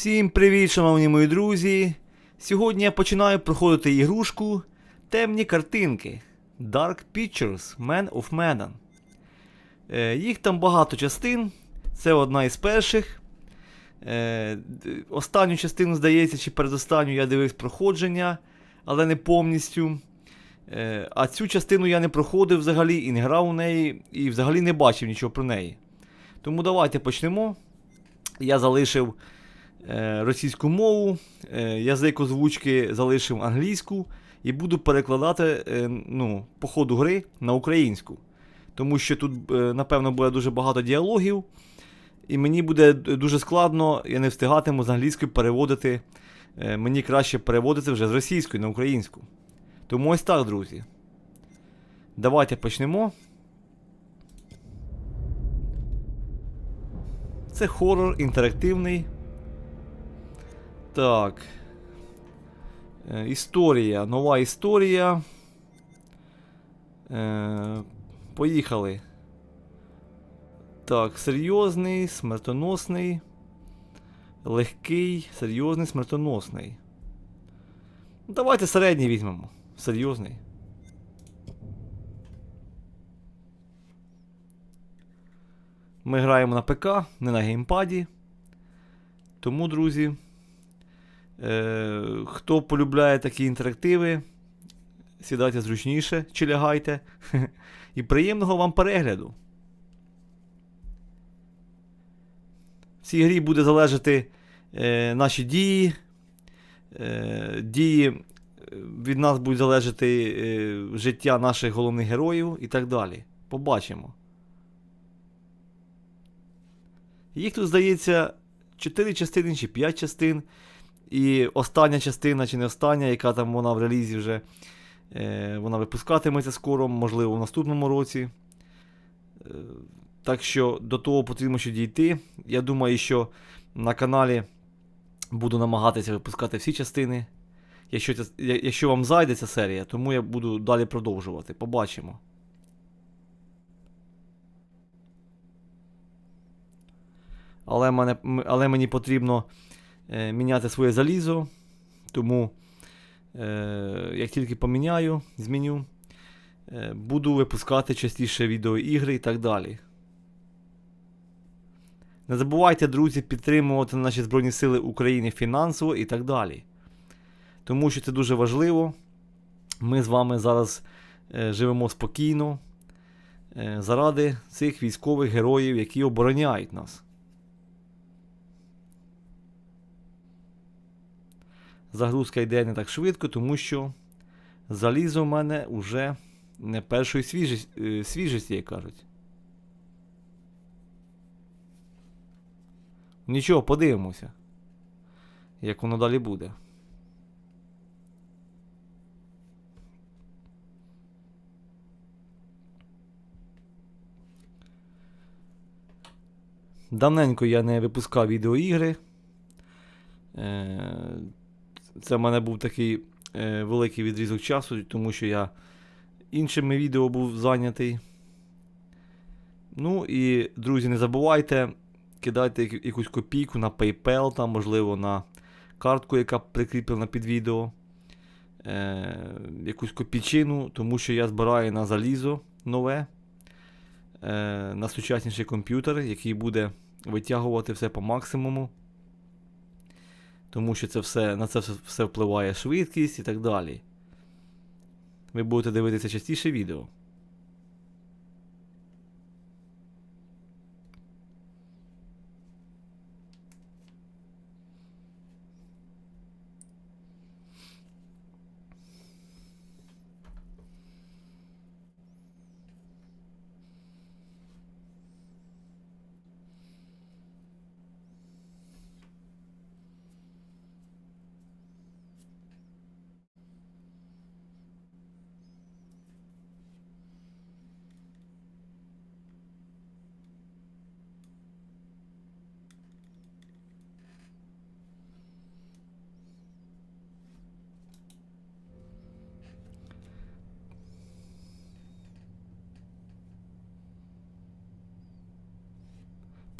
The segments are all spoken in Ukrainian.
Всім привіт, шановні мої друзі! Сьогодні я починаю проходити ігрушку Темні картинки Dark Pictures Man of Medan. Е, їх там багато частин. Це одна із перших. Е, останню частину, здається, чи передостанню я дивився проходження, але не повністю. Е, а цю частину я не проходив взагалі і не грав у неї, і взагалі не бачив нічого про неї. Тому давайте почнемо. Я залишив російську мову, е, язик озвучки залишив англійську і буду перекладати е, ну, по ходу гри на українську. Тому що тут, е, напевно, буде дуже багато діалогів, і мені буде дуже складно, я не встигатиму з англійської переводити. Е, мені краще переводити вже з російської на українську. Тому ось так, друзі. Давайте почнемо. Це хорор інтерактивний. Так. Е, історія. Нова історія. Е, поїхали. Так, серйозний, смертоносний. Легкий, серйозний, смертоносний. Ну, Давайте середній візьмемо. Серйозний. Ми граємо на ПК, не на геймпаді. Тому, друзі, е, хто полюбляє такі інтерактиви, сідайте зручніше чи лягайте. І приємного вам перегляду. В цій грі буде залежати е, наші дії. Е, дії е, від нас будуть залежати е, життя наших головних героїв і так далі. Побачимо. Їх тут, здається, 4 частини чи 5 частин. І остання частина, чи не остання, яка там вона в релізі вже. Е, вона випускатиметься скоро, можливо, в наступному році. Е, так що до того потрібно ще дійти. Я думаю, що на каналі буду намагатися випускати всі частини. Якщо, якщо вам зайде ця серія, тому я буду далі продовжувати. Побачимо. Але, мене, але мені потрібно міняти своє залізо. Тому, е, як тільки поміняю, зміню, е, буду випускати частіше відеоігри і так далі. Не забувайте, друзі, підтримувати наші Збройні Сили України фінансово і так далі. Тому що це дуже важливо. Ми з вами зараз е, живемо спокійно е, заради цих військових героїв, які обороняють нас. Загрузка йде не так швидко, тому що залізо в мене вже не першої свіжості, е, свіжості як кажуть. Нічого, подивимося, як воно далі буде. Давненько я не випускав відеоігри. Це в мене був такий е, великий відрізок часу, тому що я іншими відео був зайнятий. Ну і, друзі, не забувайте, кидайте якусь копійку на PayPal, там, можливо, на картку, яка прикріплена під відео. Е, якусь копійчину, тому що я збираю на залізо нове, е, на сучасніший комп'ютер, який буде витягувати все по максимуму. Тому що це все, на це все, все впливає швидкість і так далі. Ви будете дивитися частіше відео.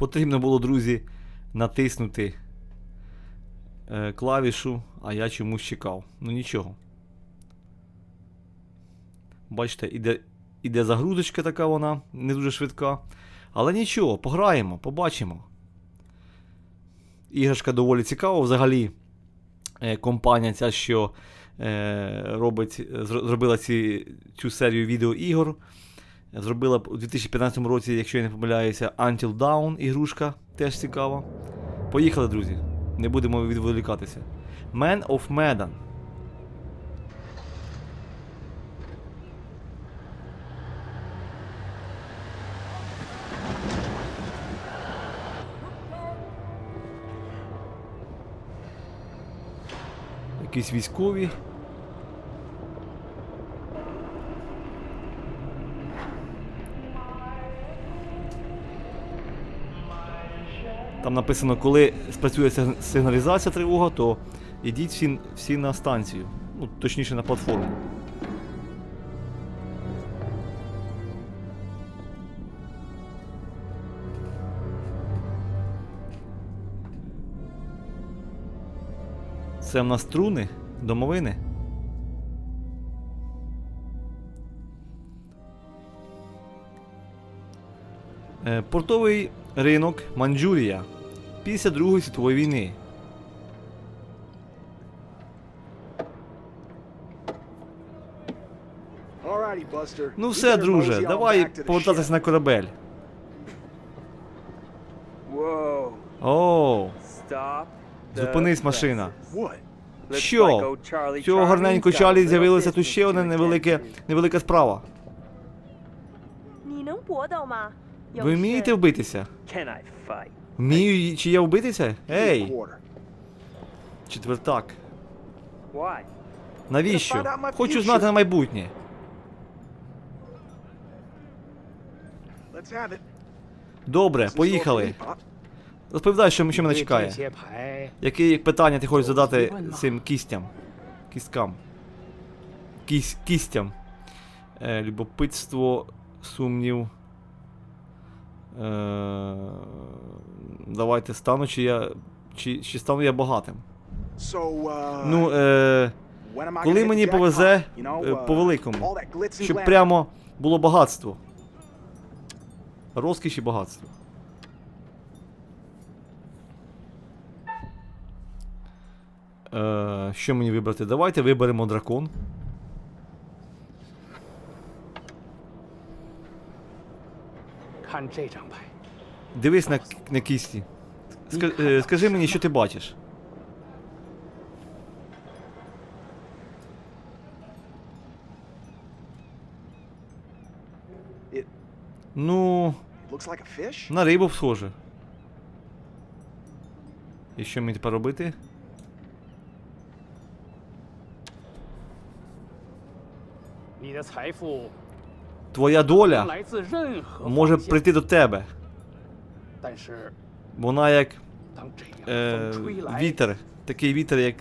Потрібно було, друзі, натиснути е, клавішу, а я чомусь чекав. Ну нічого. Бачите, іде, іде загрузочка така вона, не дуже швидка. Але нічого, пограємо, побачимо. Іграшка доволі цікава. Взагалі, е, компанія ця, що е, робить, зробила ці, цю серію відеоігор. Зробила у 2015 році, якщо я не помиляюся, Until Dawn ігрушка, теж цікава. Поїхали, друзі. Не будемо відволікатися. Man of Medan. Якісь військові. Там написано, коли спрацює сигналізація тривога, то йдіть всі, всі на станцію. Ну, точніше на платформу. Це в нас струни, домовини. Е, Портовий ринок Манджурія після Другої світової війни. Ну все, друже, давай повертатися на корабель. Оу. Зупинись машина. Що? Цього гарненько Чарлі з'явилася тут ще одна невелика, невелика справа. Ви вмієте вбитися? Вмію, чи я вбитися? Ей! Четвертак. Навіщо? Хочу знати на майбутнє. Добре, поїхали. Розповідай, що що мене чекає. Які питання ти хочеш задати цим кістям? Кісткам. Кіс, кістям. Е, любопитство, сумнів. Е, давайте стану, чи я. Чи, чи стану я багатим? So, uh, Ну, е, коли мені повезе? Е, uh, по великому, щоб прямо було багатство. Розкіш і багатство. Е, що мені вибрати? Давайте виберемо дракон., 看这张牌， Дивись на, к- на кісті. Ска, е, скажи мені, що ти бачиш. It Ну, looks like a fish. на рибу схоже. І що мені тепер робити? Твоя доля може прийти до тебе. Вона як е, вітер, такий вітер, як,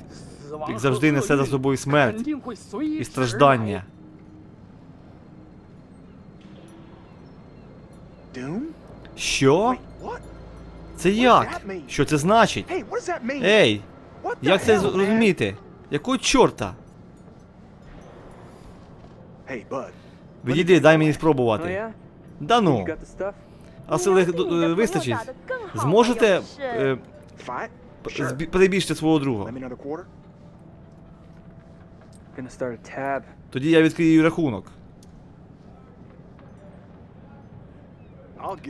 як завжди несе за собою смерть і страждання. Що? Це як? Що це значить? Ей, як це зрозуміти? Якого чорта? Hey, bud. Відійди, дай мені спробувати. Да ну. ну. А сили е, вистачить? Зможете е, перебіжте свого друга. Тоді я відкрию рахунок.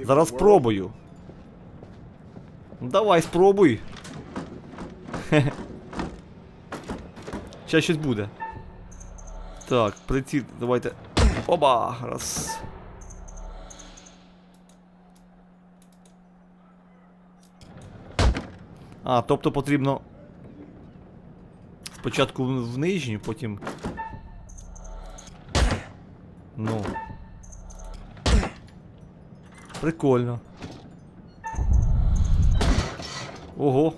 Зараз спробую. Ну, давай, спробуй. Хе-хе. Ще щось буде. Так, приціл, давайте Оба! Раз. А, тобто потрібно. Спочатку в нижню, потім. Ну. Прикольно. Ого.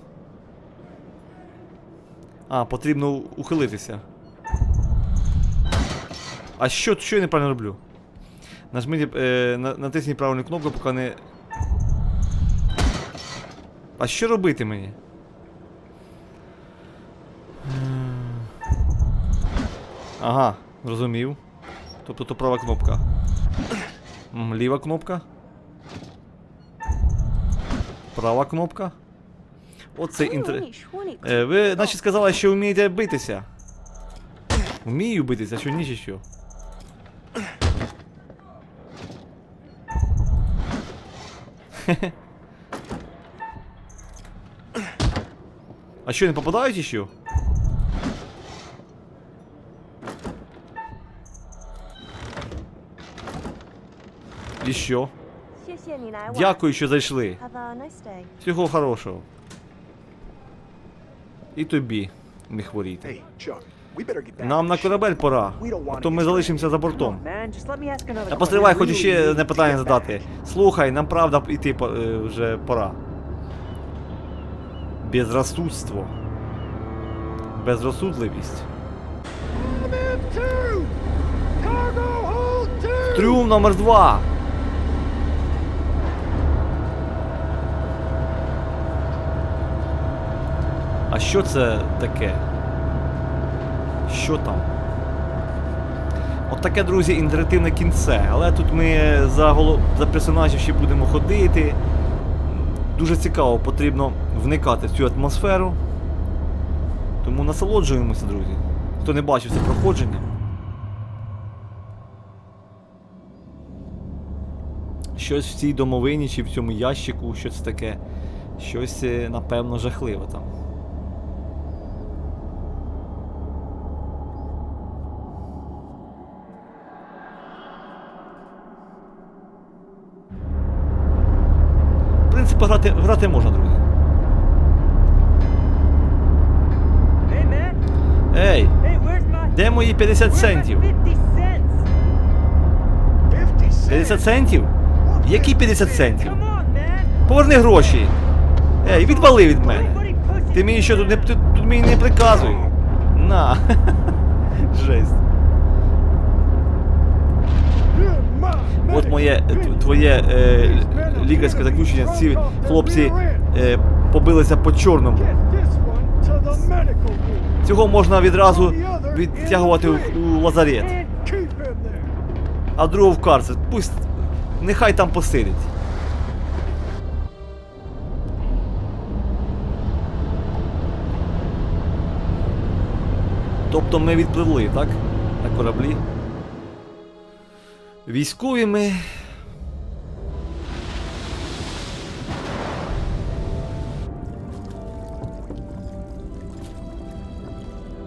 А, потрібно ухилитися. А що що я неправильно роблю? Нажміть, е, натисніть правильну кнопку, поки не. А що робити мені? Е. Ага, розумів. Тобто то права кнопка. Ліва кнопка. Права кнопка. Оце інтер... Е, Ви наче сказали, що вмієте битися. Вмію битися, що ні, чи що. А что, не попадають еще? І що? Дякую, що зайшли. Всего хорошого. І тобі не хворійте. Нам на корабель пора, а то ми залишимося за бортом. on, man. Just let me ask another А question. постривай, хочу ще одне питання задати. Слухай, нам правда йти е, вже пора. Безрозсудство. Безрозсудливість. Трюм номер два. А що це таке? Що там? От таке, друзі, інтерактивне кінце. Але тут ми за, голо... за персонажів ще будемо ходити. Дуже цікаво, потрібно вникати в цю атмосферу. Тому насолоджуємося, друзі. Хто не бачив це проходження. Щось в цій домовині чи в цьому ящику, щось таке. Щось, е, напевно, жахливе там. Принципі, грати, можна, друзі. Ей, де мої 50 центів? 50 cents? 50 50 cents. центів? Які 50 центів? Поверни гроші. Ей, відвали від мене. Ти мені що тут не тут, тут мені не приказуй. На. Жесть. От моє твоє е, лікарське заключення. Ці хлопці е, побилися по чорному. Цього можна відразу відтягувати у, у лазарет, а другого в карцер. Пусть нехай там посидить. Тобто ми відпливли, так? На кораблі. Військові ми.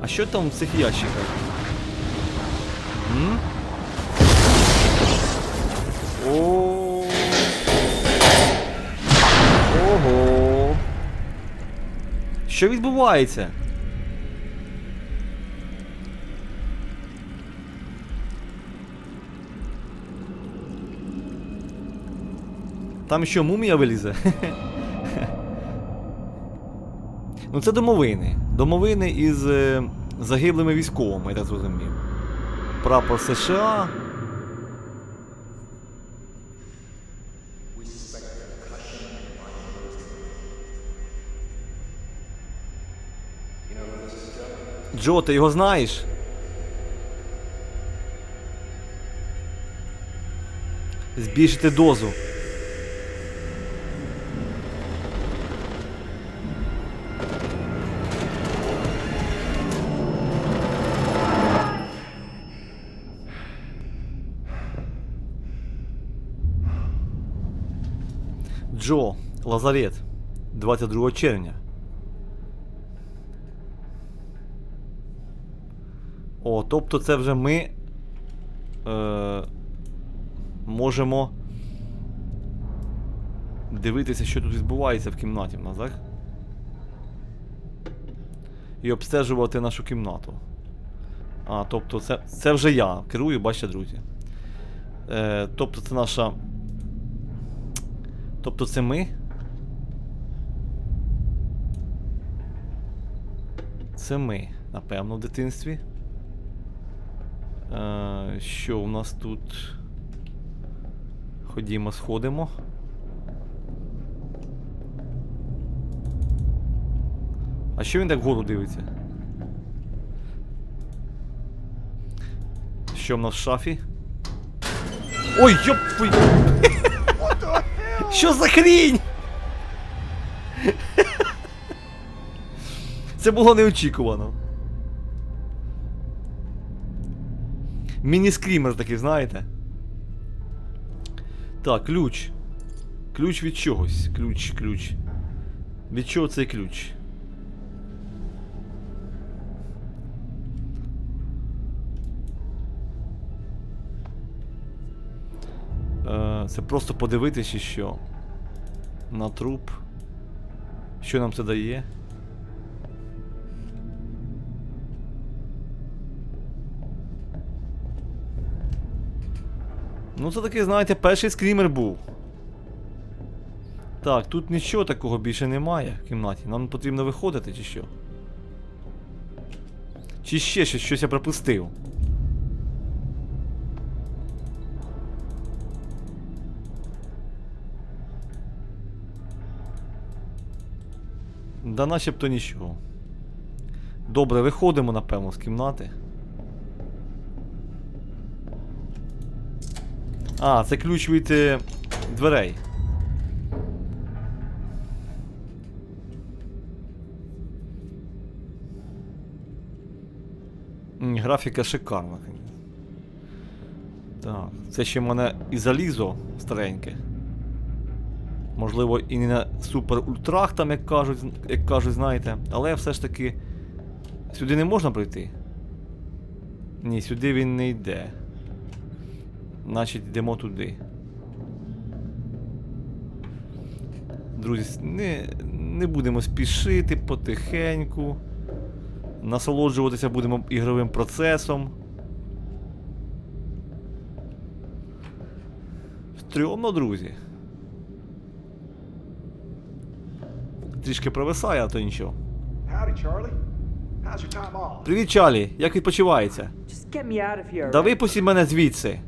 А що там в цих ящиках? М? О. Ого. Що відбувається? Там що, мумія вилізе? ну це домовини. Домовини із е, загиблими військовими, я так зрозумів. Прапор США. Джо, ти його знаєш? Збільшити дозу. Джо, Лазарет, 22 червня. О, тобто це вже ми е, можемо дивитися, що тут відбувається в кімнаті в нас, так? І обстежувати нашу кімнату. А, тобто це, це вже я керую, бачите, друзі. Е, тобто це наша. Тобто це ми. Це ми, напевно, в дитинстві. Е, що у нас тут? Ходімо, сходимо. А що він так вгору дивиться? Що в нас в шафі? Ой, йоп! Що за хрінь? Це було неочікувано. Міні-скрімер такий, знаєте? Так, ключ. Ключ від чогось. Ключ, ключ. Від чого цей ключ? Це просто подивитись чи що. На труп. Що нам це дає? Ну, це такий, знаєте, перший скрімер був. Так, тут нічого такого більше немає в кімнаті. Нам потрібно виходити чи що? Чи ще щось, щось я пропустив? Да начебто нічого. Добре, виходимо, напевно, з кімнати. А, це ключ від е, дверей. М, Графіка шикарна. Так, це ще в мене і залізо стареньке. Можливо, і не на супер ультрах, там, як кажуть, як кажуть, знаєте, але все ж таки. Сюди не можна пройти? Ні, сюди він не йде. Значить, йдемо туди. Друзі, не, не будемо спішити потихеньку. Насолоджуватися будемо ігровим процесом. Стрьомно, друзі. Трішки провисає, а то нічого. Привіт, Чарлі, як відпочивається? Да already. мене звідси.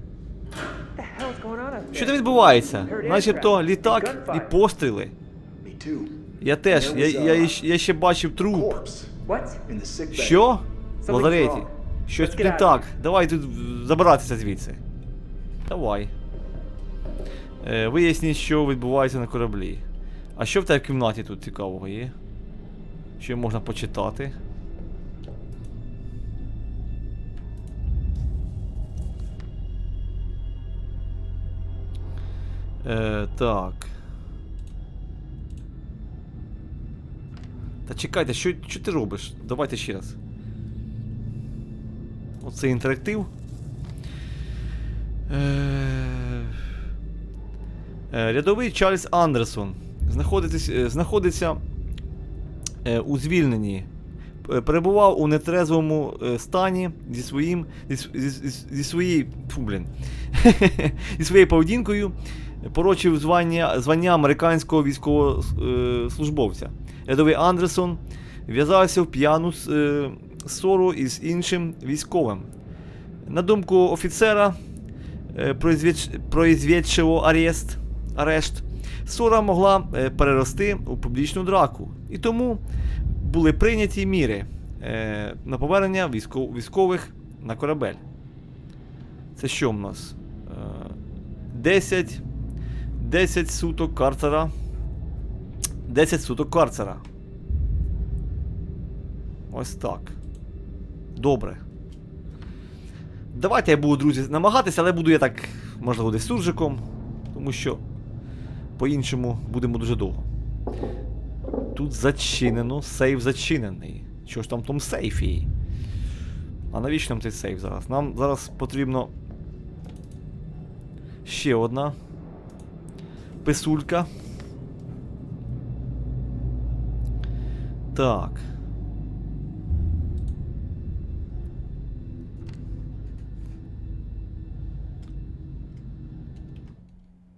Що там відбувається? Начебто літак і постріли. Я теж, я, я, іщ- я ще бачив труп. Що? В лазареті. Щось тут не так. Давай тут забиратися звідси. Давай. Е, виясніть, що відбувається на кораблі. А що в тебе в кімнаті тут цікавого є? Що можна почитати? Е, так. Та чекайте, що, що ти робиш? Давайте ще раз. Оце інтерактив. Е... Е, Рядовий Чарльз Андерсон е, знаходиться е, у звільненні. Е, Перебував у нетрезвому стані зі своїм. зі, зі, зі, своєю. Фу, блін. зі своєю поведінкою порочив звання, звання американського військового е, службовця. Андерсон в'язався в п'яну ссору із іншим військовим. На думку офіцера, произведш- арест, арешт, ссора могла е, перерости у публічну драку. І тому були прийняті міри е, на повернення військових на корабель. Це що в нас? Е, 10, 10 суток карцера. 10 суток карцера. Ось так. Добре. Давайте я буду, друзі, намагатися, але буду я так, можливо, десь суржиком, тому що по-іншому будемо дуже довго. Тут зачинено, сейф зачинений. Що ж там в тому сейфі? А навіщо нам цей сейф зараз? Нам зараз потрібно ще одна писулька. Так.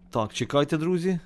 Так, чекайте, друзі.